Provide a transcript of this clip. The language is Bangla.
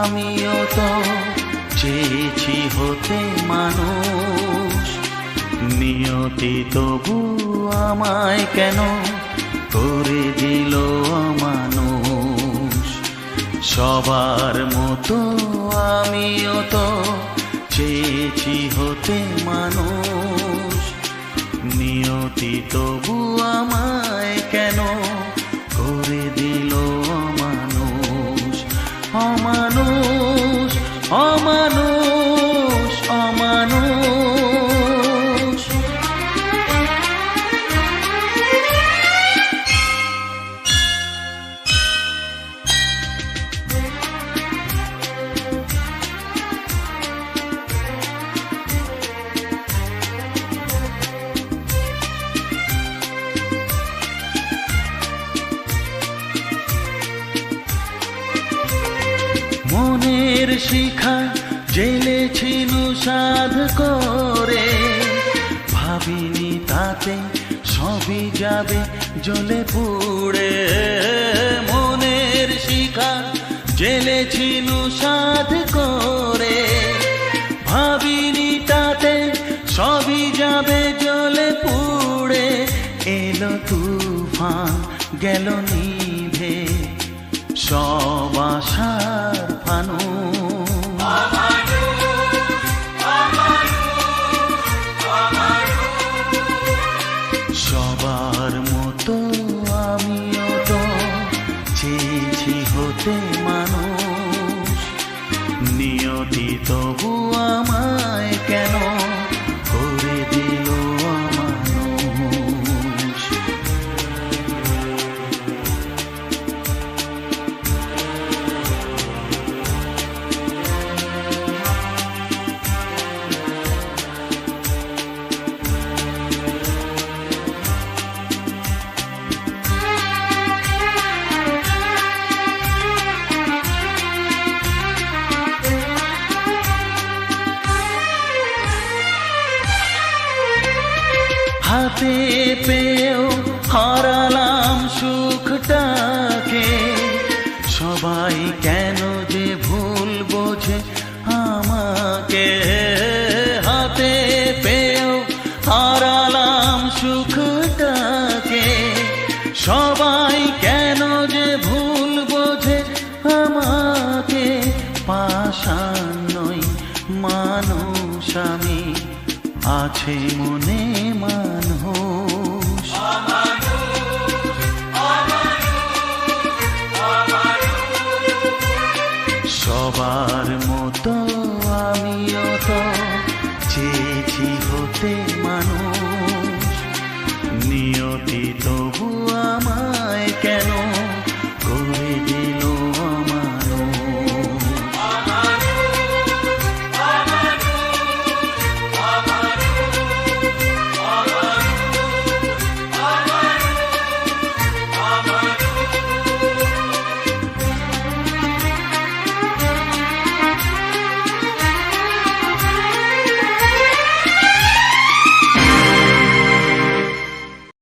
আমিও তো চেয়েছি হতে মানুষ। নিয়তি তবু আমায় কেন করে দিল মানুষ? সবার মতো আমিও মনের শিখা জেলেছিল সাধ করে, ভাবিনি তাতে সবই যাবে জলে পুড়ে। মনের শিখা জেলেছিল সাধ করে, ভাবিনি তাতে সবই যাবে জ্বলে পুড়ে। এলো তুফান, গেল নিভে, সব আশার ফানু মানুষ হাতে পেয়েও হারালাম সুখটাকে। সবাই কেন যে ভুল বোঝে আমাকে। হাতে পেয়েও হারালাম সুখটাকে। সবাই কেন যে ভুল বোঝে আমাকে। পাশান নই মানুষ আমি, আছে মনে সবার মতো আমিও তো চেয়েছি হতে মানুষ।